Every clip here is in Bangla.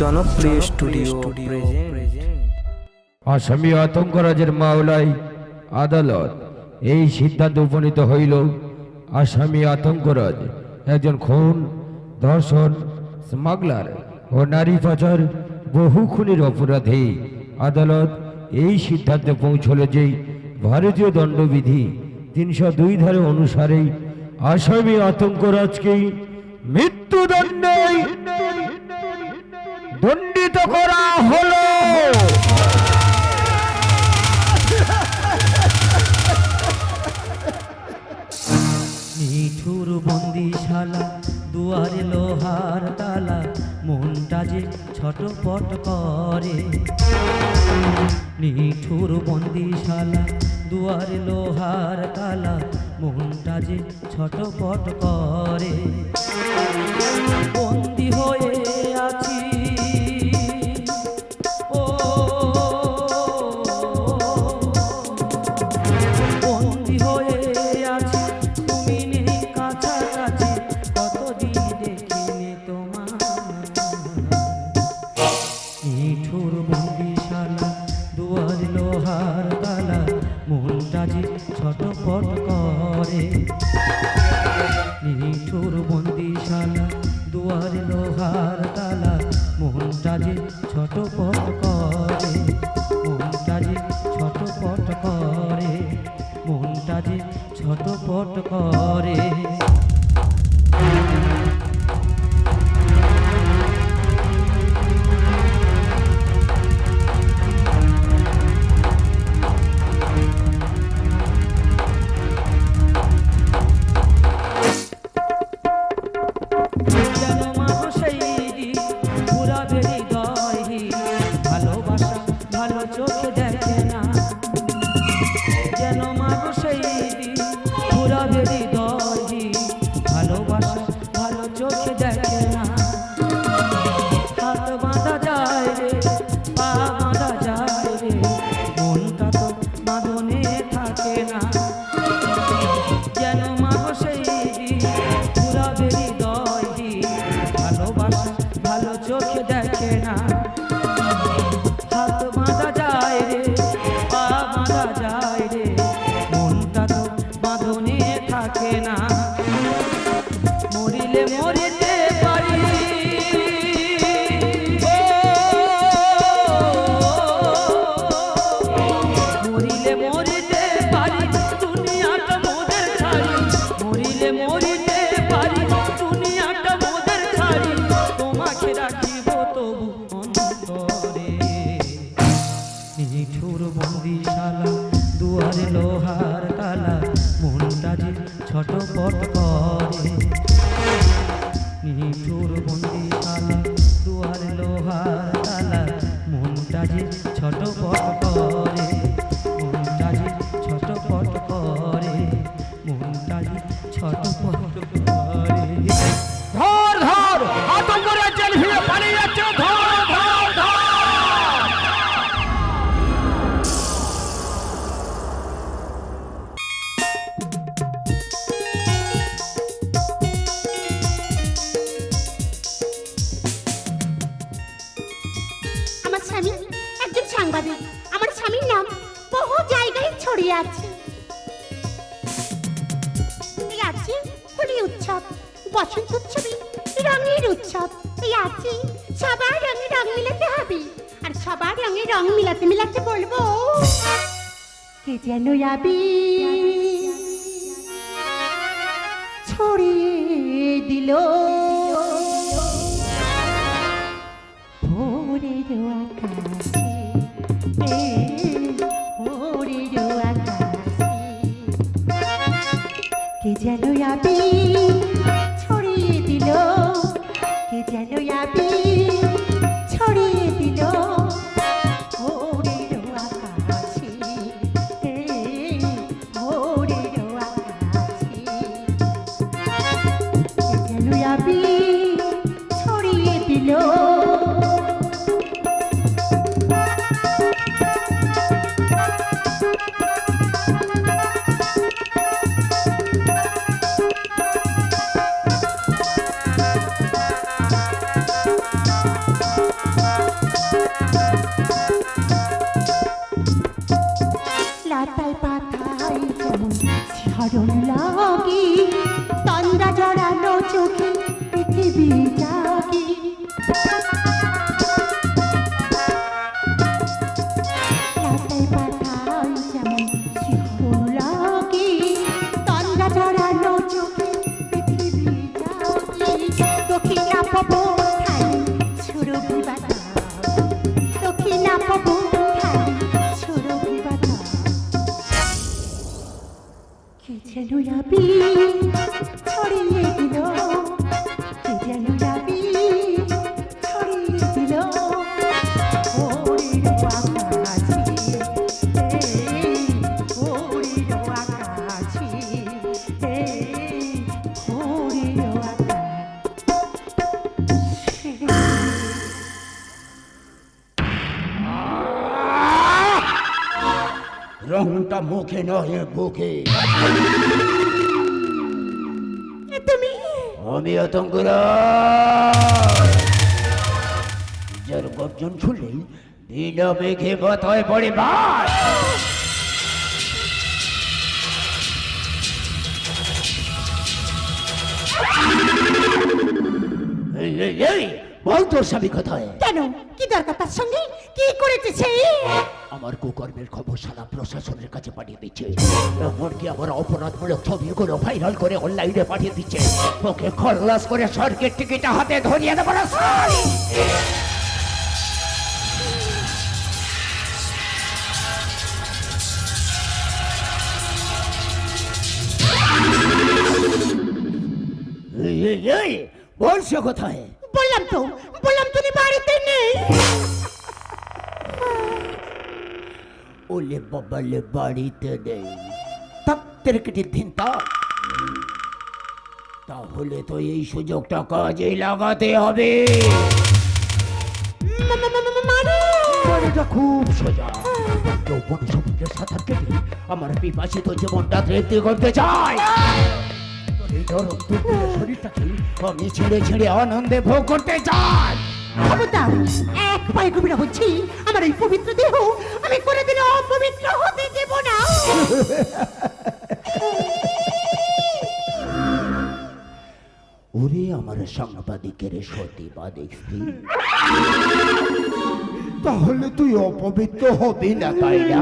জনপ্রিয় স্টুডিও আসামি আতঙ্করাজের মাওলায় আদালত এই সিদ্ধান্ত উপনীত হইল আসামি আতঙ্করাজ একজন খুন ধর্ষণ স্মাগলার ও নারী পাচার বহু খুনের অপরাধে। আদালত এই সিদ্ধান্তে পৌঁছল যে ভারতীয় দণ্ডবিধি তিনশো দুই ধারে অনুসারে আসামি আতঙ্করাজকে মৃত্যুদণ্ড। দণ্ডিত করা হলো। নিঠুর বন্দিশালা, দুয়ারে লোহার তালা, মনটা যে ছটপট করে। মিঠুর বন্দিশালা, দুয়ারে লোহার তালা, মনটা যে ছটপট করে। বন্দি হয়ে ছটপট করে। Hallelujah be মুখে নয় বুকে তুমি? আমি আতঙ্করা। যার গর্জন শুনলেই বিনা মেঘে মাথায় পড়ে বাস। বল তোর স্বামী কোথায়? কেন? কি দরকার তার সঙ্গে? কি করেছে সে আমার কুকর্মের খবর সারা প্রশাসনের কাছে পাঠিয়ে দিচ্ছে। এমনকি আমার অপরাধমূলক ছবিগুলো ভাইরাল করে অনলাইনে পাঠিয়ে দিচ্ছে। ওকে খরলাস করে স্বর্গের টিকিটা হাতে ধরিয়ে দেবো না বলছো কোথায়? বললাম তো বললাম তুমি বাড়িতে নেই। ওলে বাবালে বাড়িতে নেই। তাপ্তের কেটে দিন তা। তাহলে তো এই সুযোগটা কাজে লাগাতে হবে। মানে খুব সোজা। সমুদ্রের সাঁতার কেটে আমার পিপাসিত জীবনটা তৃপ্তি করতে চাই শরীরটাকে আমি ছেড়ে ছেড়ে আনন্দে ভোগ করতে চাই। এক পায়ে হচ্ছি আমার এই পবিত্র দেহ আমি করে দিলে অপবিত্র হতে দেব না। ওরে আমার সাংবাদিকের সতীবাদিক স্ত্রী। তাহলে তুই অপবিত্র হবি না তাই না।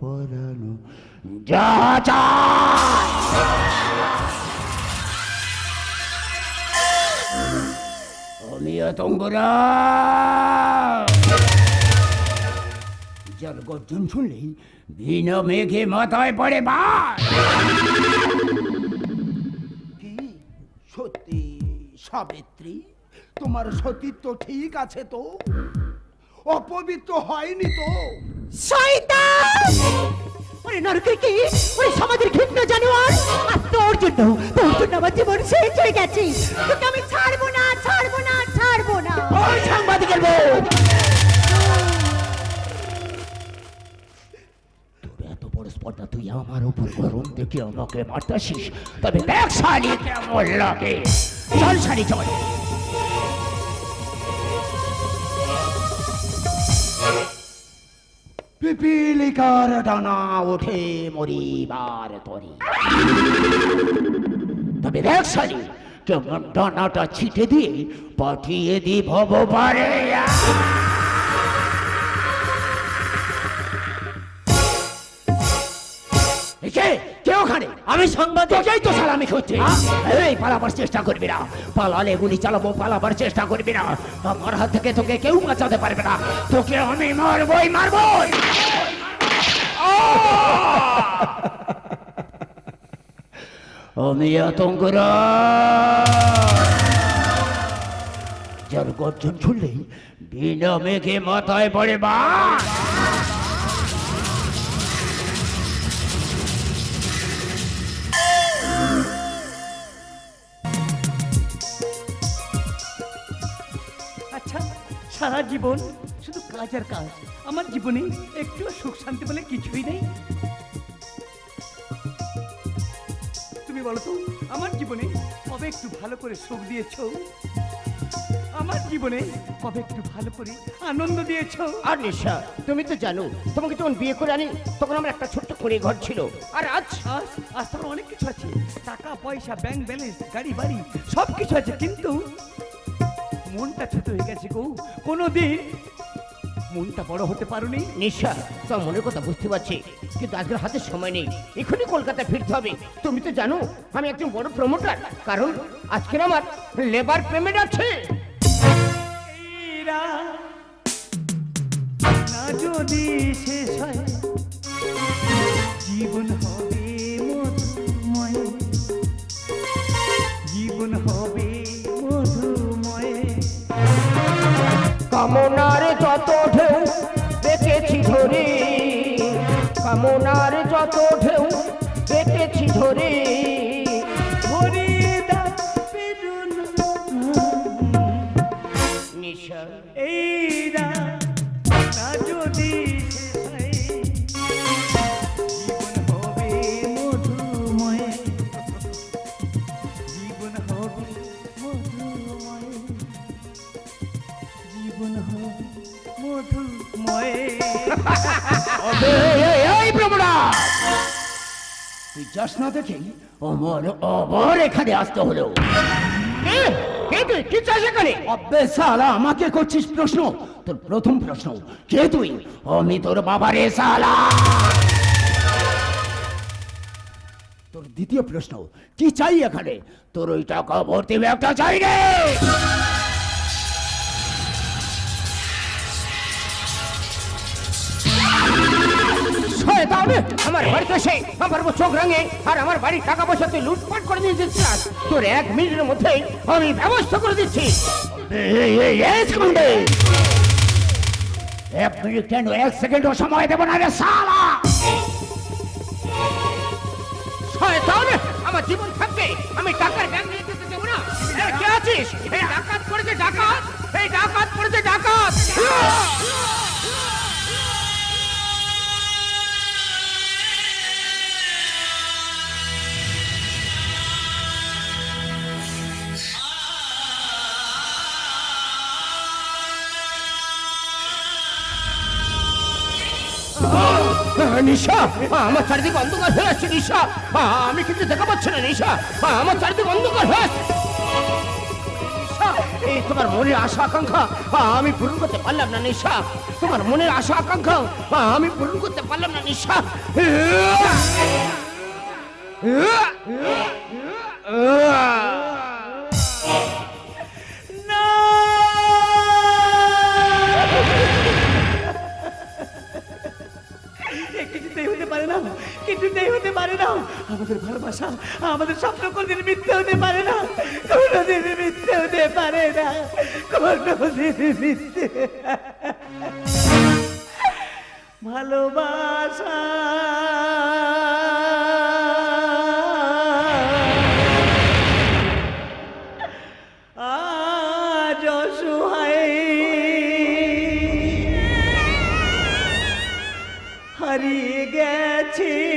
পরানো। চায় আমি শুনলেই বিনা মেঘে মাথায় পড়ে বাস কি সত্যি সাবিত্রী? তোমার সতীত্ব ঠিক আছে তো? অপবিত্র হয়নি তো? শয়তান! ওরে নরকের কি? ওরে সমাজের ঘৃণ্য জানোয়ার! আর তোর জন্য তোর জন্য আমার জীবন শেষ হয়ে গেছে। তোকে আমি ছাড়বো না ছাড়বো না ছাড়বো না। ওই সাংবাদিকের বউ! বড় তুই আমার উপর গরম দেখে আমাকে মারতাসিস তবে দেখ শালি কেমন লাগে। চল শালি চল। পিপিলিকার ডানা ওঠে মরিবার তরি। তবে দেখ সারি ডানাটা ছিটে দিয়ে পাঠিয়ে দি ভববারে। কে আমি সংবাদ তোকেই তো সালামি খুঁজছি এই পালাবার চেষ্টা করবি না। পালালে গুলি চালাবো পালাবার চেষ্টা করবি না। আমার হাত থেকে তোকে কেউ বাঁচাতে পারবে না। তোকে আমি মারবই মারবই। আমি আতঙ্করা তার গর্জন শুনলেই বিনা মেঘে মাথায় পড়ে বা জীবন শুধু কাজ আর কাজ। আমার জীবনে একটু সুখ শান্তি বলে কিছুই নেই। তুমি বলো তো আমার জীবনে কবে একটু ভালো করে সুখ দিয়েছ? আমার জীবনে কবে একটু ভালো করে আনন্দ দিয়েছ? আর নিশা তুমি তো জানো তোমাকে যখন বিয়ে করে আনি তখন আমার একটা ছোট্ট করে ঘর ছিল। আর আজ? আজ আজ তোমার অনেক কিছু আছে। টাকা পয়সা ব্যাংক ব্যালেন্স গাড়ি বাড়ি সব কিছু আছে। কিন্তু মনটা ছোট হয়ে গেছে গো। কোনোদিন মনটা বড় হতে পারোনি। নিশা তোমার মনের কথা বুঝতে পারছি কিন্তু আজকের হাতে সময় নেই। এখনই কলকাতায় ফিরতে হবে। তুমি তো জানো আমি একজন বড় প্রমোটার কারণ আজকের আমার লেবার পেমেন্ট আছে। যদি শেষ হয় জীবন হবে মধুময়। জীবন হবে যাস না দেখেই অমর অমর এখানে আসতে হলো। কে? কে তুই? কি চাস এখানে? আব্বে সালা আমাকে করছিস প্রশ্ন? তোর প্রথম প্রশ্ন কে তুই? আমি তোর বাবারে সালা তোর দ্বিতীয় প্রশ্ন কি চাই এখানে? তোর ওই টাকা ভর্তি ব্যাগটা চাই রে শয়তান! আমার বাড়িতে এসে আমার চোখ রাঙে আর আমার বাড়ির টাকা পয়সা তুই লুটপাট করে দিয়ে দিচ্ছিস তোর এক মিনিটের মধ্যেই আমি ব্যবস্থা করে দিচ্ছি। এক মিনিট কেন এক সেকেন্ডও সময় দেবো না রে সালা শয়তান আমার জীবন থাকবে আমি টাকার ব্যাগ নিয়ে যেতে দেবো না? কে আছিস? এই ডাকাত পড়েছে ডাকাত এই ডাকাত পড়েছে ডাকাত। নিশা আমার চারিদিকে অন্ধকার হয়ে আসছে নিশা আমি কিন্তু দেখা পাচ্ছি না নিশা আমার চারিদিকে অন্ধকার হয়ে আসছে এই তোমার মনের আশা আকাঙ্ক্ষা আমি পূরণ করতে পারলাম না নিশা তোমার মনের আশা আকাঙ্ক্ষা আমি পূরণ করতে পারলাম না নিশা পারে না। আমাদের ভালোবাসা, আমাদের স্বপ্ন কোনদিন মিথ্যে হতে পারে না। কোনদিন মিথ্যে হতে পারে না। কোনদিন মিথ্যে। ভালোবাসা। হারিয়ে গেছে।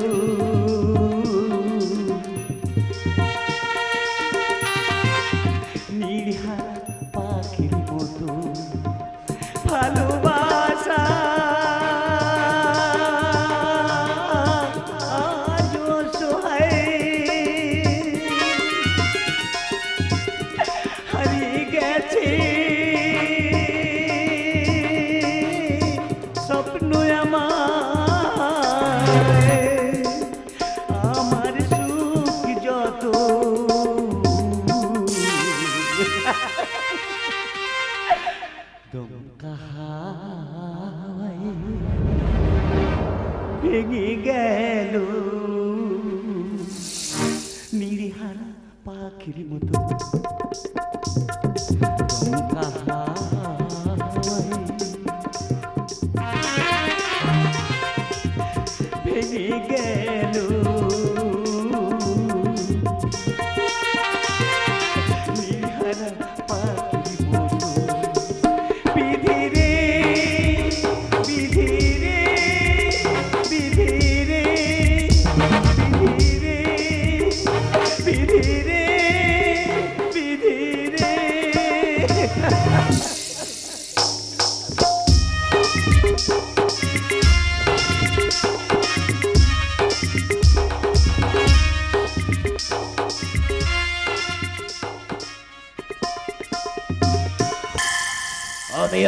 গেল হাওয়ায় ভেঙে গেল। নিরিহারা পাখির মতো।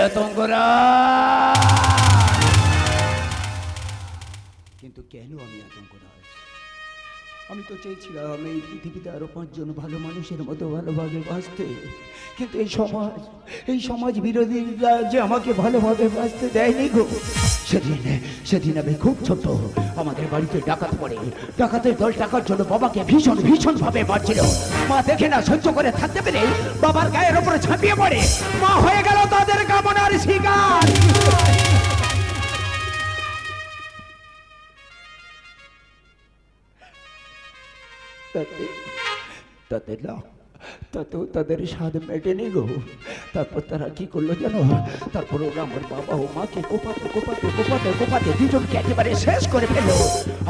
আতঙ্করা কিন্তু কেন আমি আতঙ্করাজ আমি তো চেয়েছিলাম এই পৃথিবীতে আরও পাঁচজন ভালো মানুষের মতো ভালোভাবে বাঁচতে। কিন্তু এই সমাজ এই সমাজ বিরোধীরা যে আমাকে ভালোভাবে বাঁচতে দেয়নি গো, সেদিন সেদিন আমি খুব ছোট। আমাদের বাড়িতে ডাকাত পড়ে। ডাকাতের দল টাকার জন্য বাবাকে ভীষণ ভীষণ ভাবে মারছিল। মা দেখে না সহ্য করে থাকতে পেরে বাবার গায়ের ওপরে ঝাঁপিয়ে পড়ে। মা হয়ে গেল তাদের কামনার শিকার তাতে তাতে না তাতেও তাদের স্বাদ মেটেনি গো। তারপর তারা কি করল জানো? তারপর ওরা আমার বাবা ও মাকে কোপাতে কোপাতে কোপাতে কোপাতে দুজনকে একেবারে শেষ করে ফেলল।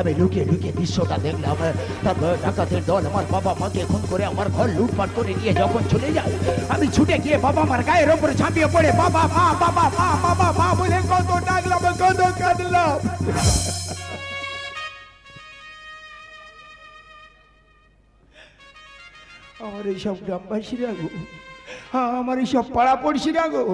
আমি লুকিয়ে লুকিয়ে দৃশ্যটা দেখলাম। তারপর ডাকাতের দল আমার বাবা মাকে খুন করে আমার ঘর লুটপাট করে নিয়ে যখন চলে যায়, আমি ছুটে গিয়ে বাবা মার গায়ের ওপরে ঝাঁপিয়ে পড়ে, বাবা মা বাবা মা বাবা মা বলে কত ডাকলাম, কত কাঁদলাম। আমার এইসব গ্রামবাসীরা গো হ্যাঁ, আমার এইসব পাড়া পড়শিরা গো।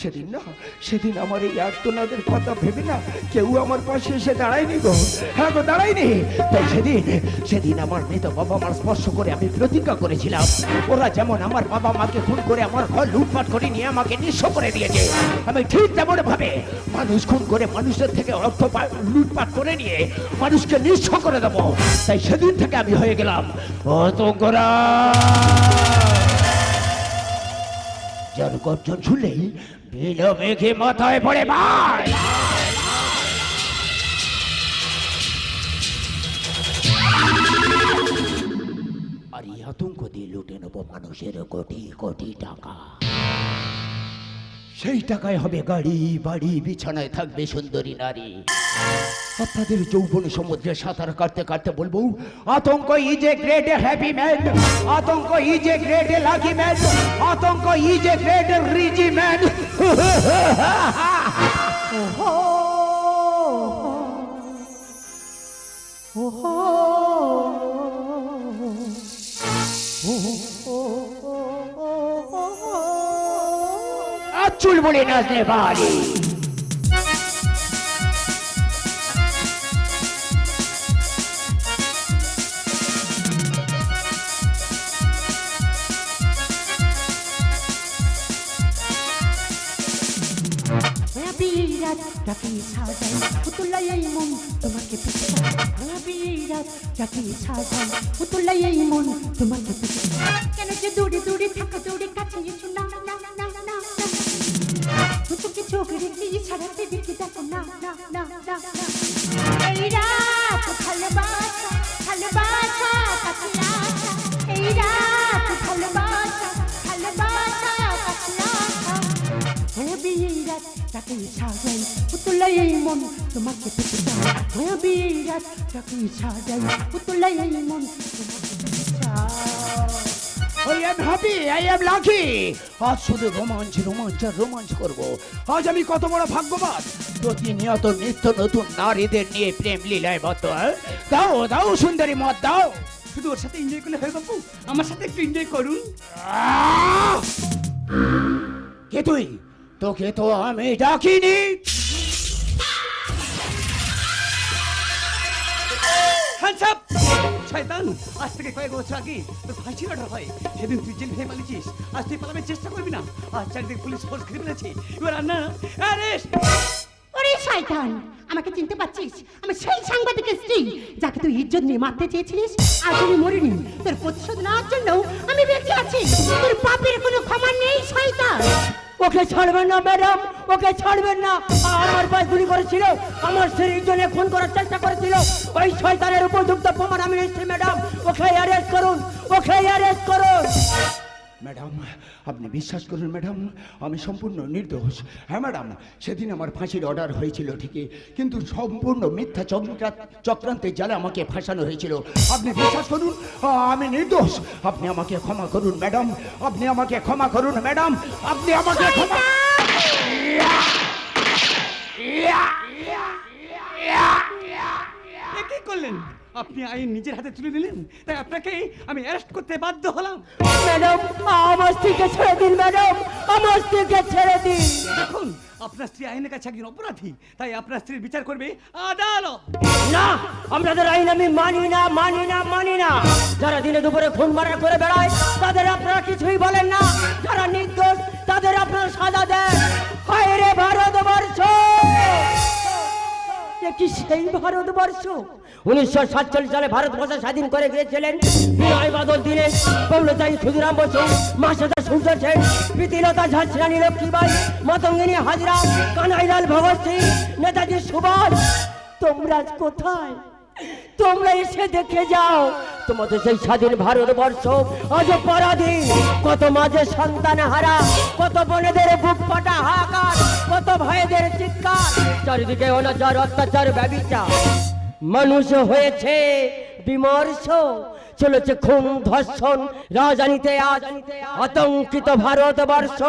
সেদিন না, সেদিন আমার এই আর্তনাদের কথা ভেবে না কেউ আমার পাশে এসে দাঁড়ায়নি গো। হ্যাঁ গো, দাঁড়ায়নি। তাই সেদিন সেদিন আমার মৃত বাবা মার স্পর্শ করে আমি প্রতিজ্ঞা করেছিলাম। ওরা যেমন আমার বাবা মাকে খুন করে আমার ঘর লুটপাট করে নিয়ে আমাকে নিঃস্ব করে দিয়েছে, আমি ঠিক তেমন ভাবে মানুষ খুন করে মানুষের থেকে অর্থ লুটপাট করে নিয়ে মানুষকে নিঃস্ব করে দেবো। তাই সেদিন থেকে আমি হয়ে গেলাম। অতঙ্গরা যার গর্জন শুনলেই বিল মেঘে মাথায় পড়ে ভাই। আর এই দিয়ে লুটে নেব মানুষের কোটি কোটি টাকা। সেই টাকায় হবে গাড়ি, বাড়ি, বিছানায় থাকবে সুন্দরী নারী। আপনাদের যৌবন সমুদ্রে সাঁতার কাটতে কাটতে বলব, আতঙ্ক is a great happy man আতঙ্ক is a great lucky man আতঙ্ক is a great ridgy man চুল বলে নাচতে পারি বিরাট যাকে সাজাই পুতুলাই মন তোমাকে বিরাট যাকে সাজাই পুতুলাই এই মন তোমাকে কেন যে দূরে দূরে থাকা দূরে কাছে এসো না না না না না। চোখে চোখ রেখে ছাড়াতে দেখে না না না না এই রাত ভালোবাসা ভালোবাসা কাছে আসা এই রাত ভালোবাসা ভালোবাসা কাছে আসা হয়ে বিরাট যাকে সাজাই পুতুলাই এই মন তোমাকে পেতে চায় হয়ে বিরাট যাকে সাজাই পুতুলাই এই মন তোমাকে পেতে চায় I am happy, I am lucky. আজ শুধু রোমাঞ্চ রোমাঞ্চ রোমাঞ্চ করব। আজ আমি কত বড় ভাগ্যবান। প্রতিনিয়ত নিত্য নতুন নারীদের নিয়ে প্রেম লীলায় মত দাও দাও সুন্দরী মত দাও। শুধু ওর সাথে এনজয় করলে হয় বাবু আমার সাথে একটু এনজয় করুন! কে তুই? তোকে তো আমি ডাকিনি। Up! শয়তান। আজ থেকে কয়েক বছর আগে তোর ফাঁসি অর্ডার হয় সেদিন তুই জেল খেয়ে পালিয়েছিস। আজ তুই পালানোর চেষ্টা করবি না। আজ চারিদিকে পুলিশ ফোর্স ঘিরে ফেলেছে। এবার আর না অ্যারেস্ট ওরে শয়তান, আমাকে চিনতে পারছিস? আমি সেই সাংবাদিকের স্ত্রী, যাকে তুই ইজ্জত নিয়ে মারতে চেয়েছিলিস আর তুমি মরিনি। তোর প্রতিশোধ নেওয়ার জন্য আমি বেঁচে আছি। তোর পাপের কোনো ক্ষমা নেই, শয়তান। ওকে ছাড়বেন না, ম্যাডাম। ওকে ছাড়বেন না। আমার পায়ে গুলি করেছিল। আমার স্ত্রীর জন্য খুন করার চেষ্টা করেছিল। ওই শয়তানের উপযুক্ত প্রমাণ আমি নিচ্ছি, ম্যাডাম। ওকে অ্যারেস্ট করুন। ওকে অ্যারেস্ট করুন। ম্যাডাম আপনি বিশ্বাস করুন ম্যাডাম আমি সম্পূর্ণ নির্দোষ। হ্যাঁ ম্যাডাম সেদিন আমার ফাঁসির অর্ডার হয়েছিল ঠিকই কিন্তু সম্পূর্ণ মিথ্যা চক্রা চক্রান্তের জালে আমাকে ফাঁসানো হয়েছিল। আপনি বিশ্বাস করুন আমি নির্দোষ। আপনি আমাকে ক্ষমা করুন ম্যাডাম আপনি আমাকে ক্ষমা করুন ম্যাডাম আপনি আমাকে ক্ষমা কি করলেন? আপনি আইন নিজের হাতে তুলে নিলেন তাই আপনাকে আমি অ্যারেস্ট করতে বাধ্য হলাম। ম্যাডাম আমার স্ত্রীকে ছেড়ে দিন ম্যাডাম। আমার স্ত্রীকে ছেড়ে দিন। দেখুন আপনার স্ত্রী আইনের কাছে একজন অপরাধী তাই আপনার স্ত্রীর বিচার করবে আদালত। না আপনাদের আইন আমি মানি না মানি না মানি না। যারা দিনে দুপুরে খুন মারা করে বেড়ায় তাদের আপনারা কিছুই বলেন না। যারা নির্দোষ তাদের আপনারা সাজা দেন। হায় রে ভারতবর্ষ! কি সেই ভারতবর্ষ। উনিশশো সাতচল্লিশ সালে ভারতবর্ষ স্বাধীন করে গিয়েছিলেন বিনয় বাদল দিলেন পৌলতাই ক্ষুদিরাম বসু মাসাদা সূর্য সেন, প্রীতিলতা ঝাঁসরানী লক্ষ্মীবাই মাতঙ্গিনী হাজরা, কানাইলাল ভগৎ সিং, নেতাজি সুভাষ। তোমরা কোথায়? তোমরা এসে দেখে যাও। তোমাদের সেই স্বাধীন ভারতবর্ষ। আজ পরাধীন, কত মাঝে সন্তান হারা, কত বোনেদের বুক ফাটা হাহাকার, কত ভাইদের চিৎকার। চারিদিকে অনাচার, অত্যাচার, ব্যবচার। মানুষ হয়েছে বিমর্ষ, চলেছে খুন, ধর্ষণ, রাজধানীতে আজ আতঙ্কিত ভারতবর্ষ।